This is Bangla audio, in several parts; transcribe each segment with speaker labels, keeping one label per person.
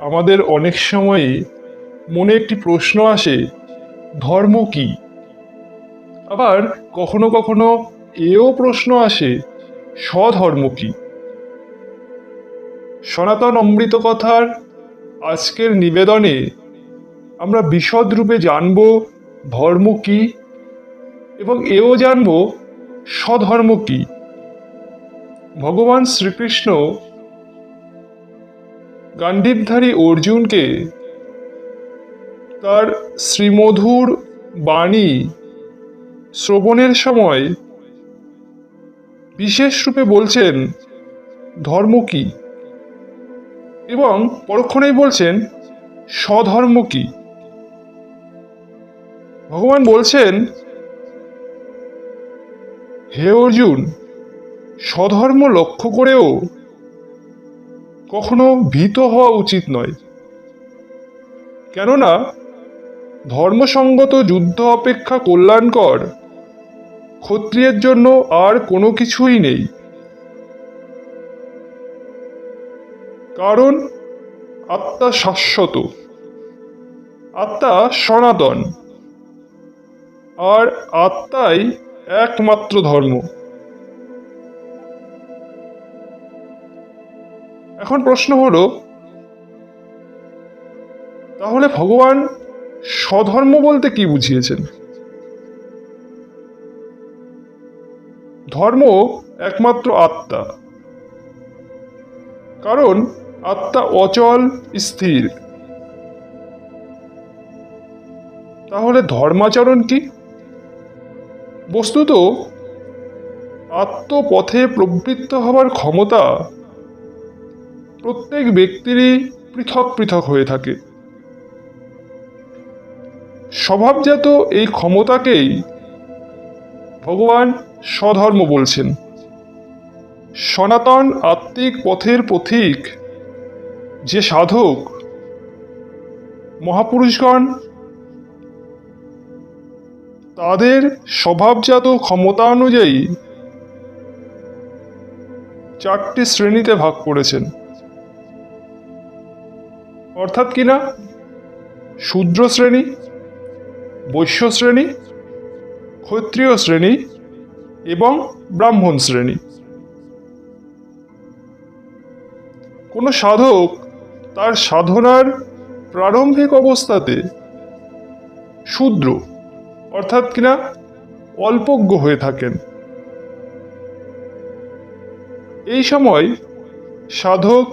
Speaker 1: আমাদের অনেক সময়ই মনে একটি প্রশ্ন আসে, ধর্ম কি? আবার কখনো কখনো এও প্রশ্ন আসে, স্বধর্ম কি? সনাতন অমৃত কথার আজকের নিবেদনে আমরা বিশদ রূপে জানব ধর্ম কি এবং এও জানব স্বধর্ম কি। ভগবান শ্রীকৃষ্ণ গান্ডীবধারী অর্জুনকে তার শ্রীমধুর বাণী শ্রবণের সময় বিশেষ রূপে বলছেন, ধর্ম কি? এবং পরক্ষণেই বলছেন, স্বধর্ম কি? ভগবান বলছেন, হে অর্জুন, স্বধর্ম লক্ষ্য করেও কখনো ভীত হওয়া উচিত নয়। কেননা, ধর্মসঙ্গত যুদ্ধ অপেক্ষা কল্যাণকর, ক্ষত্রিয়ের জন্য আর কোনো কিছুই নেই। কারণ, আত্মা শাশ্বত, আত্মা সনাতন, আর আত্মাই একমাত্র ধর্ম। এখন প্রশ্ন হলো, তাহলে ভগবান স্বধর্ম বলতে কি বুঝিয়েছেন? ধর্ম একমাত্র আত্মা। কারণ আত্মা অচল, স্থির। তাহলে ধর্মাচরণ কি? বস্তুত আত্মপথে প্রবৃত্ত হবার ক্ষমতা প্রত্যেক ব্যক্তিরই পৃথক পৃথক হয়ে থাকে। স্বভাবজাত এই ক্ষমতাকেই ভগবান স্বধর্ম বলছেন। সনাতন আত্মিক পথের পথিক যে সাধক মহাপুরুষগণ, তাদের স্বভাবজাত ক্ষমতা অনুযায়ী চারটি শ্রেণীতে ভাগ করেছেন। অর্থাৎ কিনা শূদ্র শ্রেণি, বৈশ্য শ্রেণি, ক্ষত্রিয় শ্রেণি এবং ব্রাহ্মণ শ্রেণি। কোনো সাধক তার সাধনার প্রারম্ভিক অবস্থাতে শূদ্র, অর্থাৎ কিনা অল্পজ্ঞ হয়ে থাকেন। এই সময় সাধক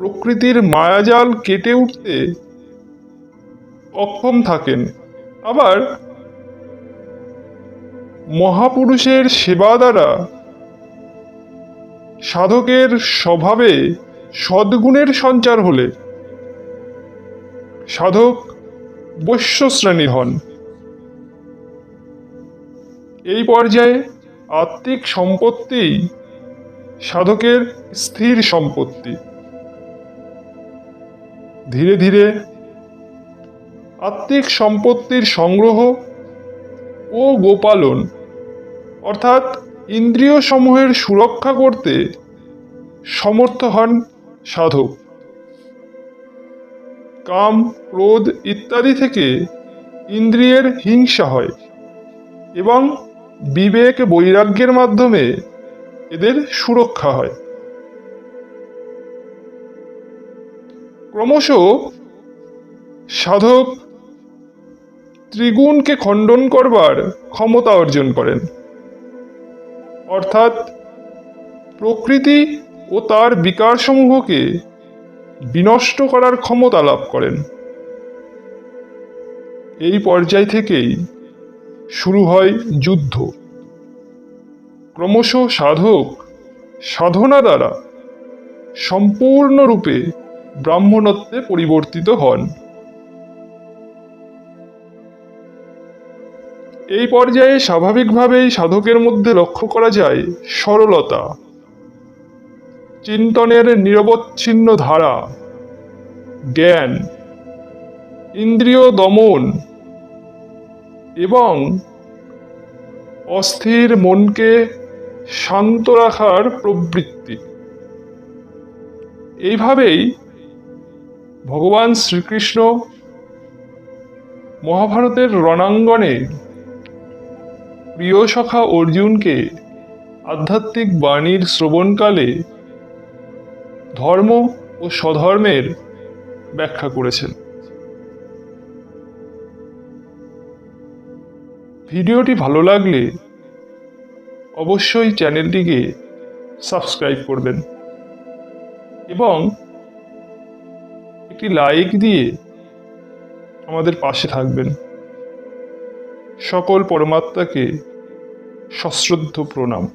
Speaker 1: প্রকৃতির মায়াজাল কেটে উঠতে অক্ষম থাকেন। আবার মহাপুরুষের সেবা দ্বারা সাধকের স্বভাবে সদ্গুণের সঞ্চার হলে সাধক বৈশ্য শ্রেণির হন। এই পর্যায়ে আত্মিক সম্পত্তি সাধকের স্থির সম্পত্তি। ধীরে ধীরে আত্মিক সম্পত্তির সংগ্রহ ও গোপালন, অর্থাৎ ইন্দ্রিয় সমূহের সুরক্ষা করতে সমর্থ হন সাধক। কাম, ক্রোধ ইত্যাদি থেকে ইন্দ্রিয়ের হিংসা হয় এবং বিবেক বৈরাগ্যের মাধ্যমে এদের সুরক্ষা হয়। ক্রমশ সাধক ত্রিগুণকে খণ্ডন করবার ক্ষমতা অর্জন করেন। অর্থাৎ প্রকৃতি ও তার বিকারসমূহকে বিনষ্ট করার ক্ষমতা লাভ করেন। এই পর্যায় থেকেই শুরু হয় যুদ্ধ। ক্রমশ সাধক সাধনা দ্বারা সম্পূর্ণরূপে ব্রাহ্মণত্বে পরিবর্তিত হন। এই পর্যায়ে স্বাভাবিকভাবেই সাধকের মধ্যে লক্ষ্য করা যায় সরলতা, চিন্তনের নিরবচ্ছিন্ন ধারা, জ্ঞান, ইন্দ্রিয় দমন এবং অস্থির মনকে শান্ত রাখার প্রবৃত্তি। এইভাবেই ভগবান শ্রীকৃষ্ণ মহাভারতের রণাঙ্গনে প্রিয় সখা অর্জুনকে আধ্যাত্মিক বাণীর শ্রবণকালে ধর্ম ও স্বধর্মের ব্যাখ্যা করেছেন। ভিডিওটি ভালো লাগলে অবশ্যই চ্যানেলটিকে সাবস্ক্রাইব করবেন এবং একটি লাইক দিয়ে আমাদের পাশে থাকবেন। সকল পরমাত্মাকে সশ্রদ্ধ প্রণাম।